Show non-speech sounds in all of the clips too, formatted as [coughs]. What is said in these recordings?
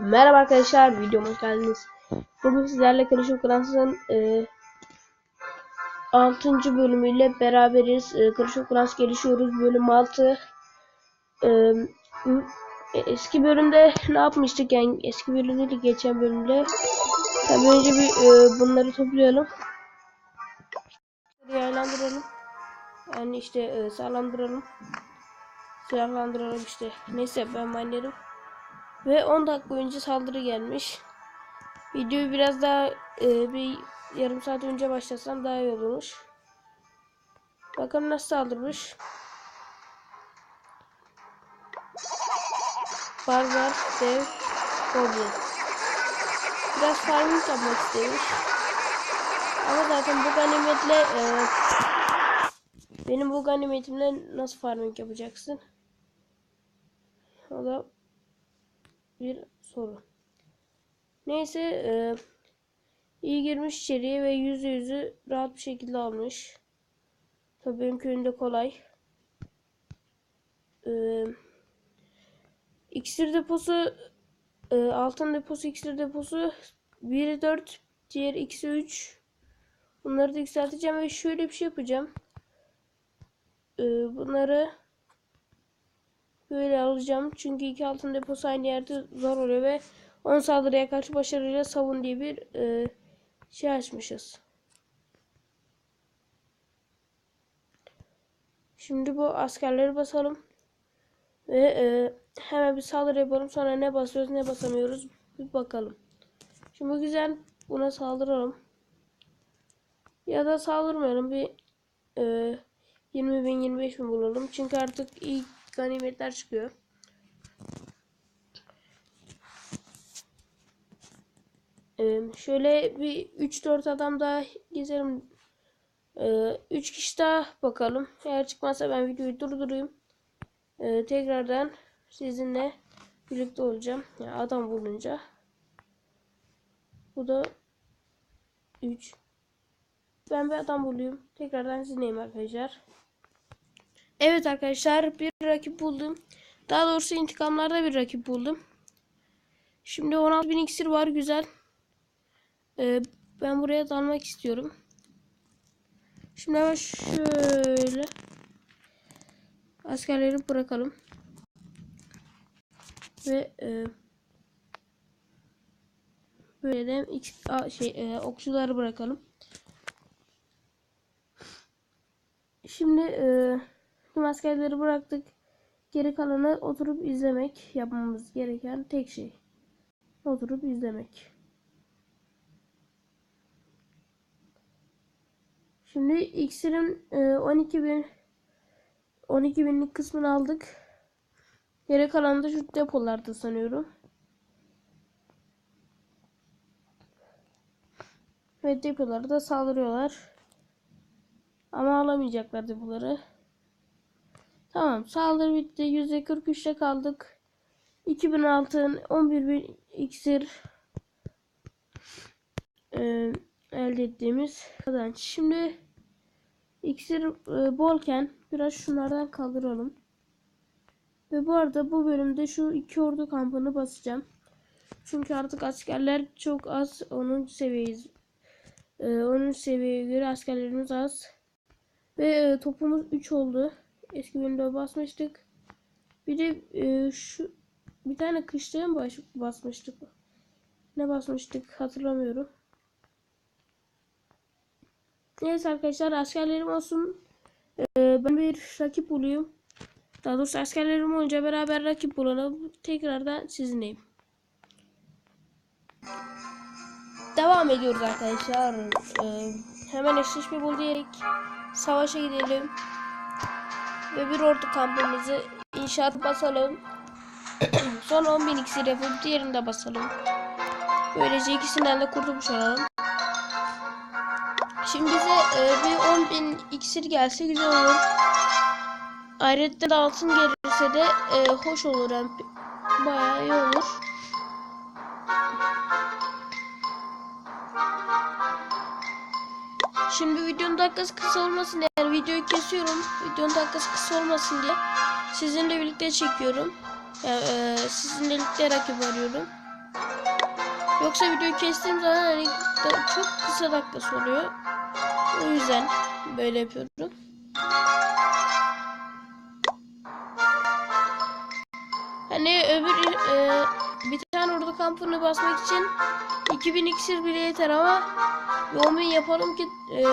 Merhaba arkadaşlar, videoma geldiniz. Bugün sizlerle of Clans'ın e, 6. bölümüyle beraberiz. E, of Clans gelişiyoruz, bölüm 6. E, m- eski bölümde ne yapmıştık yani eski bölümde değil geçen bölümde. Tabii önce bir e, bunları toplayalım. Yaylandıralım. Yani işte e, sağlandıralım. Silahlandıralım işte. Neyse ben minerim. Ve 10 dakika önce saldırı gelmiş. Videoyu biraz daha e, bir yarım saat önce başlasam daha iyi olurmuş. Bakalım nasıl saldırmış. Barbar, dev, goblin. Biraz farming yapmak istemiş. Ama zaten bu ganimetle e, benim bu ganimetimle nasıl farming yapacaksın? O da bir soru. Neyse e, iyi girmiş içeriye ve yüzü yüzü rahat bir şekilde almış. Tabii benim köyümde kolay. E, iksir deposu e, altın deposu iksir deposu 1 4 diğer eksi 3 bunları da yükselteceğim ve şöyle bir şey yapacağım. E, bunları Böyle alacağım. Çünkü iki altın deposu aynı yerde zor oluyor ve 10 saldırıya karşı başarıyla savun diye bir e, şey açmışız. Şimdi bu askerleri basalım. Ve e, hemen bir saldırı yapalım. Sonra ne basıyoruz ne basamıyoruz. Bir bakalım. Şimdi güzel buna saldıralım. Ya da saldırmayalım. Bir e, 20 bin 25 bin bulalım. Çünkü artık iyi ganimetler çıkıyor. Ee, şöyle bir 3-4 adam daha gezelim. Ee, 3 kişi daha bakalım. Eğer çıkmazsa ben videoyu durdurayım. Ee, tekrardan sizinle birlikte olacağım. Yani adam bulunca. Bu da 3. Ben bir adam bulayım. Tekrardan sizinleyim arkadaşlar. Evet arkadaşlar bir rakip buldum. Daha doğrusu intikamlarda bir rakip buldum. Şimdi 16.000 iksir var güzel. Ee, ben buraya dalmak istiyorum. Şimdi hemen şöyle askerleri bırakalım. Ve e, böyle de a, şey e, okçuları bırakalım. Şimdi e, Tüm askerleri bıraktık. Geri kalanı oturup izlemek yapmamız gereken tek şey. Oturup izlemek. Şimdi iksirin 12 bin 12 binlik kısmını aldık. Geri kalanı da şu depolarda sanıyorum. Ve depoları da saldırıyorlar. Ama alamayacaklar depoları. Tamam saldırı bitti. %43'te kaldık. 2000 altın, 11.000 iksir e, elde ettiğimiz kazanç. Şimdi iksir e, bolken biraz şunlardan kaldıralım. Ve bu arada bu bölümde şu iki ordu kampını basacağım. Çünkü artık askerler çok az. Onun seviyeyiz. E, onun seviyeye göre askerlerimiz az. Ve e, topumuz 3 oldu. Eski bölümde basmıştık. Bir de e, şu bir tane kışlaya mı basmıştık? Ne basmıştık hatırlamıyorum. Neyse arkadaşlar askerlerim olsun. E, ben bir rakip bulayım. Daha doğrusu askerlerim olunca beraber rakip bulalım. Tekrardan sizinleyim. Devam ediyoruz arkadaşlar. E, hemen eşleşme bul diyerek savaşa gidelim. Ve bir ordu kampımızı inşaat basalım. [coughs] Son 10.000 iksir yapıp diğerini de basalım. Böylece ikisinden de kurtulmuş olalım. Şimdi bize e, bir 10.000 iksir gelse güzel olur. Ayrıca da altın gelirse de e, hoş olur. Yani bayağı iyi olur. Şimdi videonun dakikası kısa olmasın diye videoyu kesiyorum. Videonun dakikası kısa olmasın diye sizinle birlikte çekiyorum. Yani, e, sizinle birlikte rakip arıyorum. Yoksa videoyu kestiğim zaman hani çok kısa dakikası oluyor. O yüzden böyle yapıyorum. Hani öbür e, bir tane ordu kampını basmak için 2000 iksir bile yeter ama 10.000 yapalım ki e,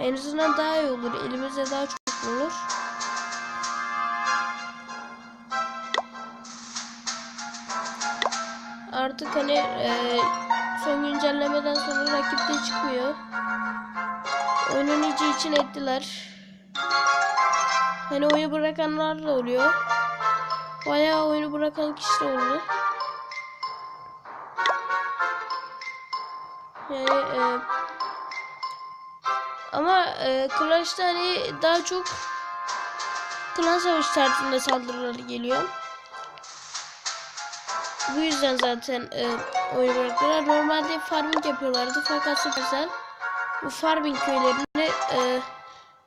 en azından daha iyi olur. Elimizde daha çok olur. Artık hani e, son güncellemeden sonra rakipte çıkmıyor. Oyunun iyice için ettiler. Hani oyunu bırakanlar da oluyor. Bayağı oyunu bırakan kişi de oldu. Yani e, ama e, Clash'ta hani daha çok klan savaşı tarzında saldırılar geliyor. Bu yüzden zaten e, oyunu bıraktılar. Normalde farming yapıyorlardı fakat Supercell bu farming köylerini e,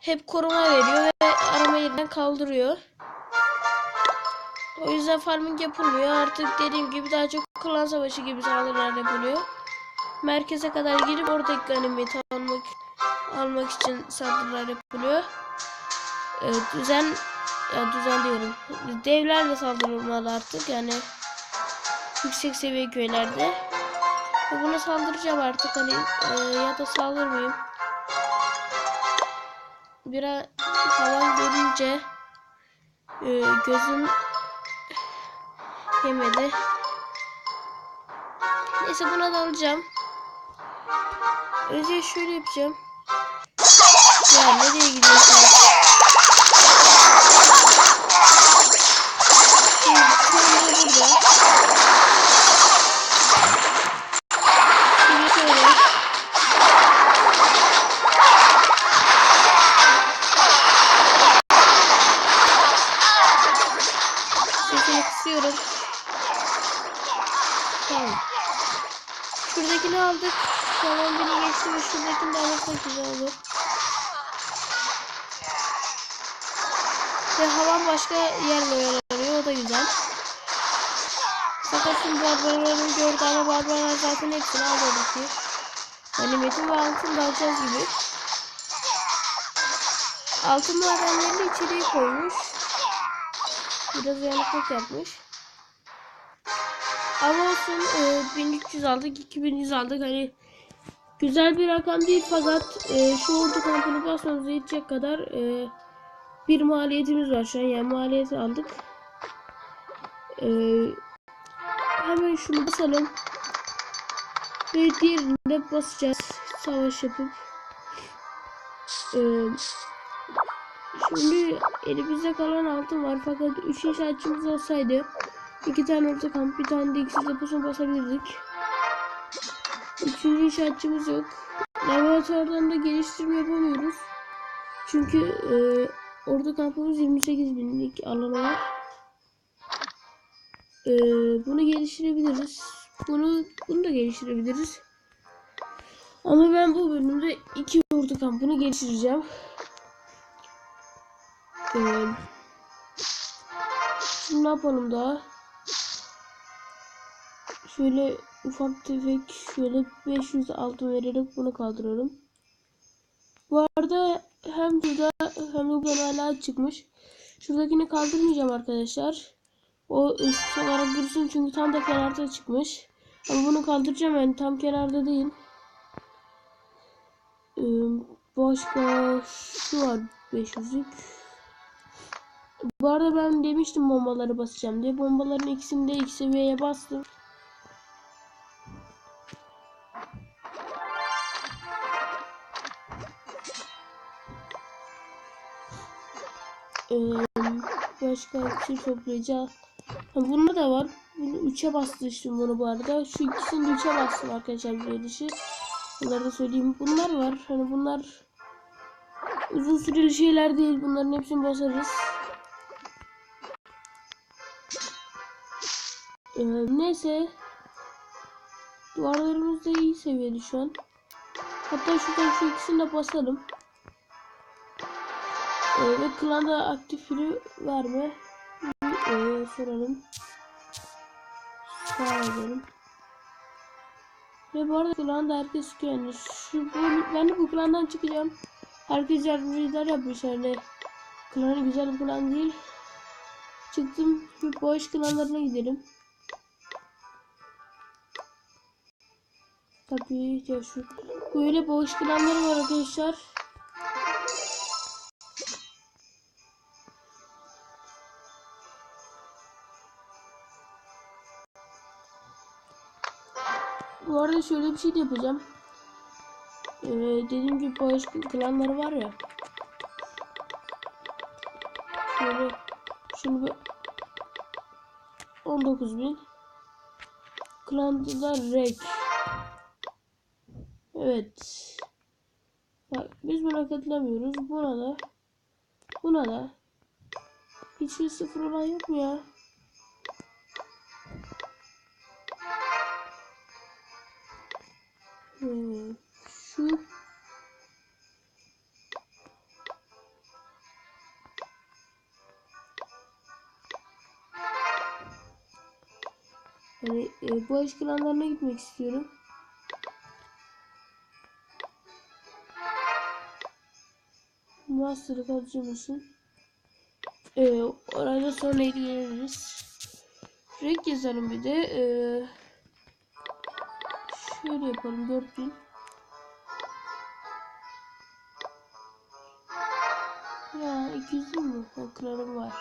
hep koruma veriyor ve arama yerinden kaldırıyor. O yüzden farming yapılmıyor. Artık dediğim gibi daha çok klan savaşı gibi saldırılar yapılıyor. Merkeze kadar girip oradaki ganimeti almak, almak için saldırılar yapılıyor. Ee, düzen ya düzen diyorum. Devlerle saldırılmalı artık yani yüksek seviye köylerde. Ve buna saldıracağım artık hani e, ya da saldırmayayım. Biraz falan görünce e, gözüm yemedi. Neyse buna da alacağım. Önce şöyle yapacağım. Ya nereye. Sesini kısıyorum. Tamam. Şuradakini aldık. Tamam beni geçti ve şuradakini de alırsak güzel olur. Ve havan başka yerle oyalanıyor. O da güzel. Fakat şimdi barbarları gördü ama barbarlar zaten hepsini aldı oradaki. Ganimetin ve altın da alacağız gibi. Altın madenlerini içeriye koymuş. Biraz yanıklık yapmış. Ama olsun e, 1300 aldık 2100 aldık hani güzel bir rakam değil fakat e, şu ordu kampını basmamıza yetecek kadar e, bir maliyetimiz var şu an yani maliyeti aldık. E, hemen şunu basalım. Ve diğerini de basacağız. Savaş yapıp. E, şimdi elimizde kalan altın var fakat 3 inşaatçımız olsaydı iki tane orta kamp bir tane de ikisi deposuna basabilirdik. Üçüncü inşaatçımız yok. Laboratuvardan da geliştirme yapamıyoruz. Çünkü e, orada kampımız 28 binlik alanı var. E, bunu geliştirebiliriz. Bunu bunu da geliştirebiliriz. Ama ben bu bölümde iki ordu kampını geliştireceğim. E, şimdi ne yapalım daha? Şöyle ufak tefek şöyle 500 altın vererek bunu kaldıralım. Bu arada hem burada hem de buradan hala çıkmış. Şuradakini kaldırmayacağım arkadaşlar. O üst olarak dursun çünkü tam da kenarda çıkmış. Ama bunu kaldıracağım yani tam kenarda değil. Ee, başka şu var 500'lük. Bu arada ben demiştim bombaları basacağım diye. Bombaların ikisini de ilk seviyeye bastım. Başka bir şey toplayacağız. Ha, bunda da var. Bunu 3'e bastırmıştım bunu bu arada. Şu ikisini de 3'e bastım arkadaşlar bir dışı. Bunları da söyleyeyim. Bunlar var. Hani bunlar uzun süreli şeyler değil. Bunların hepsini basarız. Ee, neyse. Duvarlarımız da iyi seviyede şu an. Hatta şuradan şu ikisini de basalım. Ve klanda aktif biri var mı? Ee, soralım. Sağ. Ve bu arada klanda herkes yani. Şu, ben de bu klandan çıkacağım. Herkes yardımcılar yapmış yani. Klanı güzel bir klan değil. Çıktım. Şu boş klanlarına gidelim. Tabii ya şu böyle boş klanları var arkadaşlar. Arada şöyle bir şey de yapacağım. Ee, dediğim gibi boş klanları var ya. Şöyle şunu bir 19.000 Klandılar rek. Evet. Bak biz buna katılamıyoruz. Buna da. Buna da. Hiçbir sıfır olan yok mu ya? Bu aşk klanlarına gitmek istiyorum. Master'ı kalıcı mısın? Ee, orayla sonra ilgileniriz. Renk yazalım bir de. Ee, şöyle yapalım 4000. Ya 200 mü? Ha, klanım var.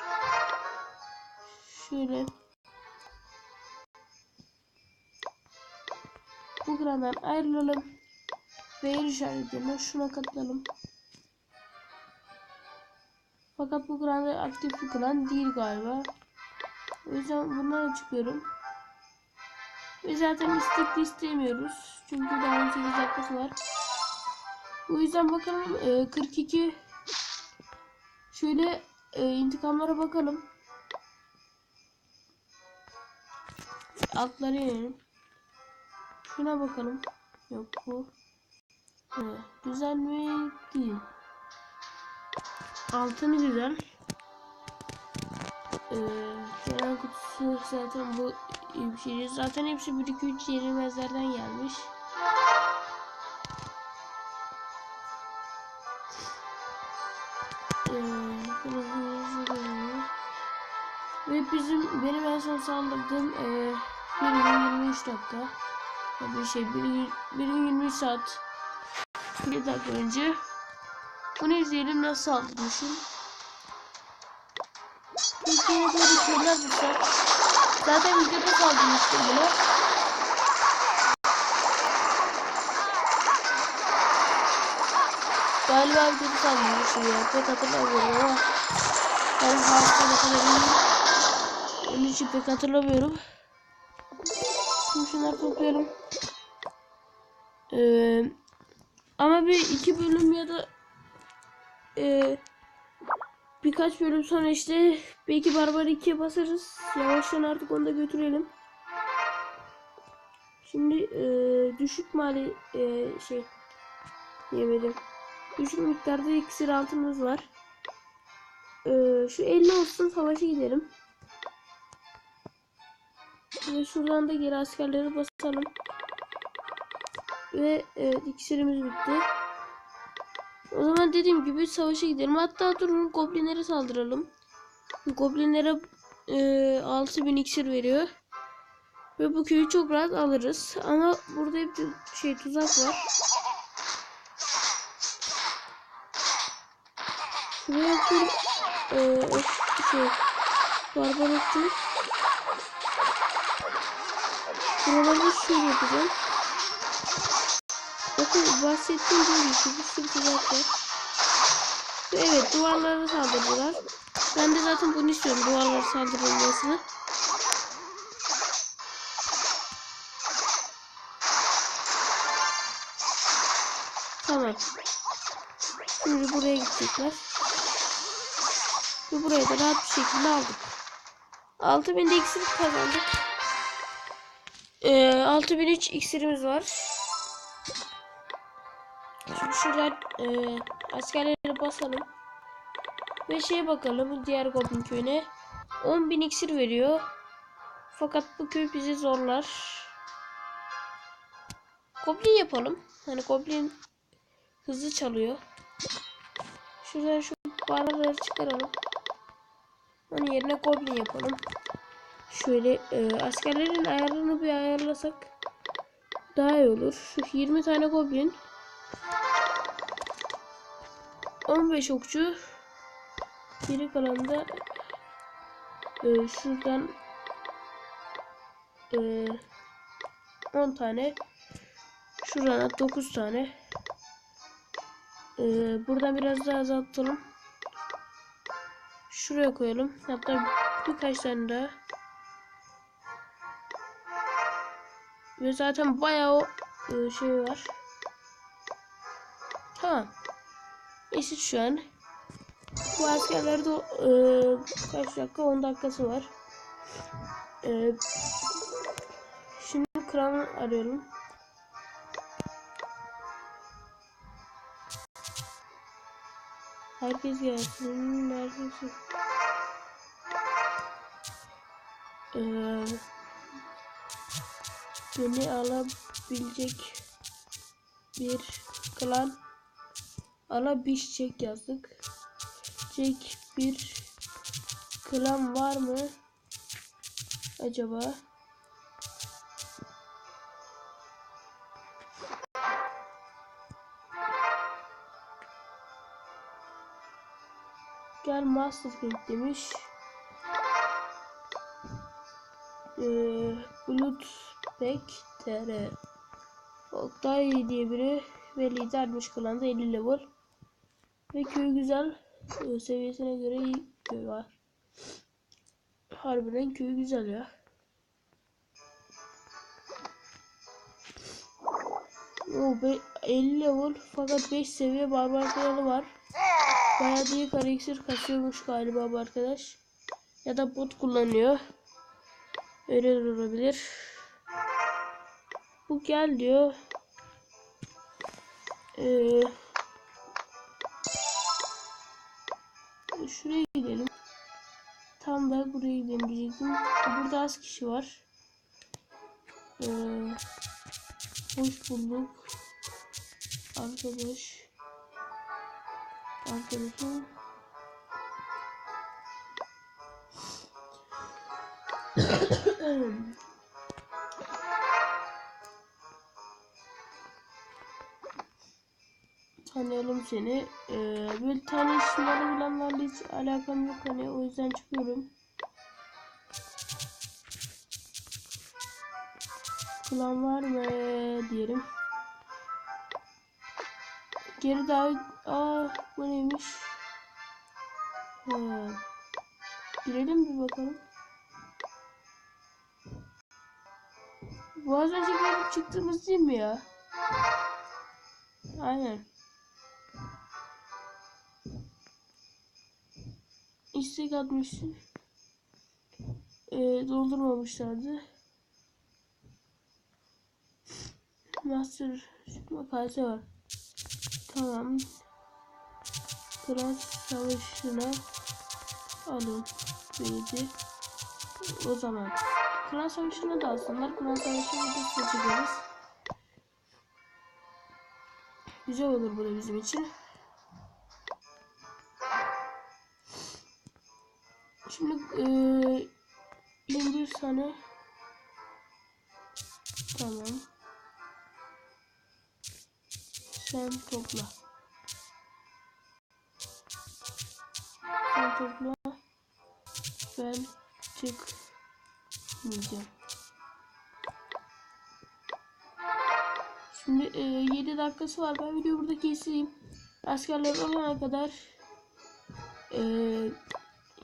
Şöyle. Klandan ayrılalım. Ve yer işaretlerine şuna katılalım. Fakat bu klanda aktif bir klan değil galiba. O yüzden bundan çıkıyorum. Ve zaten istekli istemiyoruz. Çünkü daha 18 dakikası var. O yüzden bakalım e, 42 şöyle e, intikamlara bakalım. Altlara inelim. Şuna bakalım. Yok bu. Evet. Güzel mi? Değil. Altını güzel. Ee, genel kutusu zaten bu bir şey. Zaten hepsi 1 2 3 yenilmezlerden gelmiş. Ee, ve bizim benim en son saldırdığım e, 1 gün 23 dakika. Bir şey 1 gün 1 gün 23 saat 1 dakika önce. Bunu izleyelim nasıl saldırmışım. Türkiye'ye böyle şeyler bulsak. Zaten videoda saldırmıştım buna. Galiba videoda saldırmışım ya. Pek hatırlamıyorum ama. Ben hafızada kadar. Onun için pek hatırlamıyorum. Şimdi şunları topluyorum. Ee, ama bir iki bölüm ya da e, birkaç bölüm sonra işte belki Barbar 2'ye basarız. Yavaştan artık onu da götürelim. Şimdi e, düşük mali e, şey yemedim. Düşük miktarda iksir altımız var. E, şu 50 olsun savaşa gidelim. Ve şuradan da geri askerleri basalım. Ve evet iksirimiz bitti. O zaman dediğim gibi savaşa gidelim. Hatta durun goblinlere saldıralım. Goblinlere e, 6000 iksir veriyor. Ve bu köyü çok rahat alırız. Ama burada hep bir şey tuzak var. Şuraya bir e, şey barbar ettim. Buraları şöyle yapacağım. Bakın bahsettiğim gibi şu bir sürü tuzak var. Ve evet duvarlara saldırdılar. Ben de zaten bunu istiyorum duvarlara saldırılmasını. Tamam. Şimdi buraya gidecekler. Ve burayı da rahat bir şekilde aldık. 6000 de iksir kazandık. Ee, 6003 iksirimiz var. Şimdi şuradan e, askerleri basalım. Ve şeye bakalım diğer Goblin köyüne. 10.000 iksir veriyor. Fakat bu köy bizi zorlar. Goblin yapalım. Hani goblin hızlı çalıyor. Şuradan şu barları çıkaralım. Onun yerine goblin yapalım. Şöyle e, askerlerin ayarını bir ayarlasak daha iyi olur. Şu 20 tane goblin. 15 okçu. Geri kalan da e, şuradan e, 10 tane. Şuradan da 9 tane. E, buradan biraz daha azaltalım. Şuraya koyalım. Hatta birkaç tane daha ve zaten bayağı o e, şey var. Tamam. Eşit şu an. Bu askerlerde e, kaç dakika? 10 dakikası var. E, şimdi kral arıyorum. Herkes gelsin herkes e, beni alabilecek bir klan alabilecek yazdık Jack bir klan var mı acaba? Gel Master King demiş. Ee, Bloodback TR Oktay diye biri ve lidermiş klanda 50 level. Ve köy güzel. Ee, seviyesine göre iyi köy var. Harbiden köy güzel ya. O be 50 level fakat 5 seviye barbar kralı var. Bayağı iyi kara iksir kasıyormuş galiba bu arkadaş. Ya da bot kullanıyor. Öyle olabilir. Bu gel diyor. Ee, şuraya gidelim. Tam da buraya gidelim diyecektim. Burada az kişi var. Ee, hoş bulduk. Arkadaş. Arkadaşım. [clears throat] Tanıyalım seni. Ee, böyle isimleri bilenlerle hiç alakam yok hani o yüzden çıkıyorum. Klan var mı diyelim. Geri davet... Aa bu neymiş? Ha. Girelim bir bakalım. Bu az önce gelip çıktığımız değil mi ya? Aynen. İstek atmışsın. Ee, doldurmamışlardı. Master makalesi var. Tamam. Kral savaşına alın beni. O zaman Kral savaşına da alsınlar. Kral savaşına da seçeceğiz. Güzel olur bu da bizim için. Şimdi eee 21 tane Tamam. Sen topla. Sen topla. Ben çıkmayacağım. Şimdi e, 7 dakikası var. Ben videoyu burada keseyim. Askerler olana kadar e,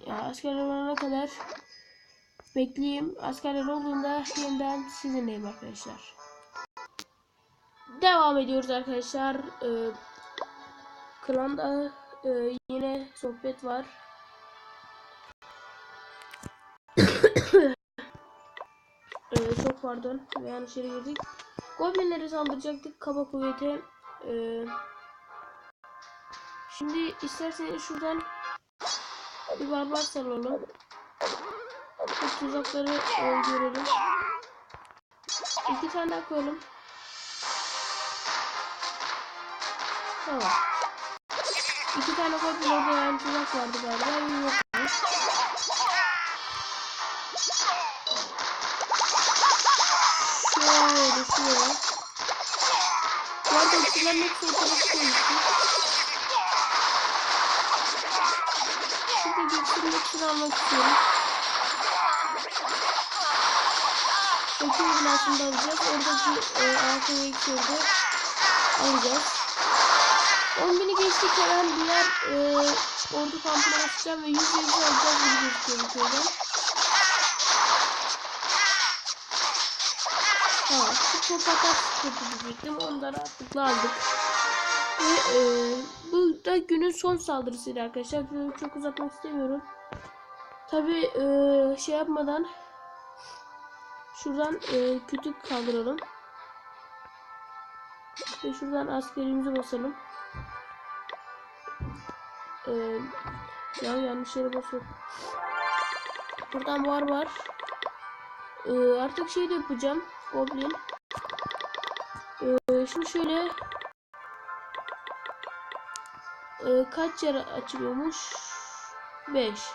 ya askerler olana kadar bekleyeyim. Askerler olduğunda yeniden sizinleyim arkadaşlar. Devam ediyoruz arkadaşlar. Ee, klanda e, yine sohbet var. [coughs] ee, çok pardon. Yanlış yere girdik. Goblinlere saldıracaktık. Kaba kuvvete. Ee, şimdi isterseniz şuradan bir barbar salalım. Bu tuzakları görelim. İki tane daha koyalım. Tamam. İki tane goblin orada yani tuzak vardı galiba. Yok. Şöyle şuraya. Bu arada okçuların hepsi ortada koymuştum. Şurada geçsin hepsini almak istiyorum. Okul binasını da alacağız. Oradaki e, altın iksirde alacağız. 10 bini geçtik hemen diğer e, ordu kampına basacağım ve 100 yüzü alacağız gibi gözüküyor köyden. Tamam. Şu topraklar sıkıntı diyecektim. Da rahatlıkla aldık. Ve e, bu da günün son saldırısıydı arkadaşlar. Videoyu çok uzatmak istemiyorum. Tabi e, şey yapmadan şuradan e, kütük kaldıralım. Ve şuradan askerimizi basalım. E, ya yanlış yere basıyorum. Buradan var var. E, artık şey de yapacağım. Goblin. E, şimdi şöyle e, kaç yer açılıyormuş? 5.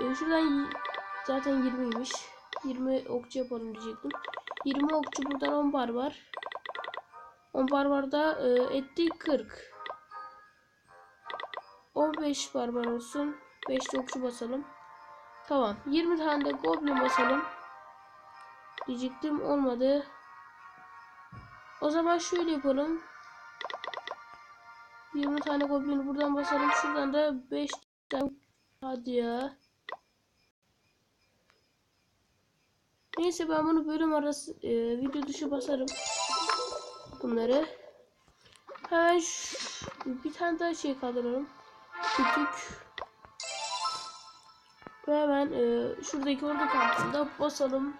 E, şuradan zaten 20'ymiş. 20 okçu yapalım diyecektim. 20 okçu buradan 10 bar var. 10 bar var da e, etti 40. 15 barbar olsun. 5 de okçu basalım. Tamam. 20 tane de goblin basalım. Diyecektim olmadı. O zaman şöyle yapalım. 20 tane goblin buradan basalım. Şuradan da 5 tane. Hadi ya. Neyse ben bunu bölüm arası e, video dışı basarım. Bunları. Hemen bir tane daha şey kaldıralım. Kütük. Ve hemen e, şuradaki ordu kampında basalım.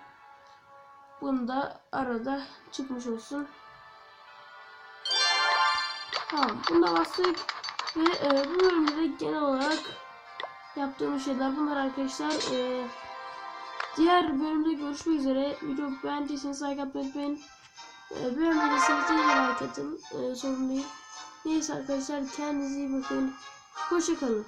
Bunu da arada çıkmış olsun. Tamam. Bunu da bastık. Ve e, bu bölümde de genel olarak yaptığımız şeyler bunlar arkadaşlar. E, diğer bölümde görüşmek üzere. Video beğendiyseniz like atmayı unutmayın. E, bölümde de like atın. E, sorun değil. Neyse arkadaşlar kendinize iyi bakın. Hoşçakalın.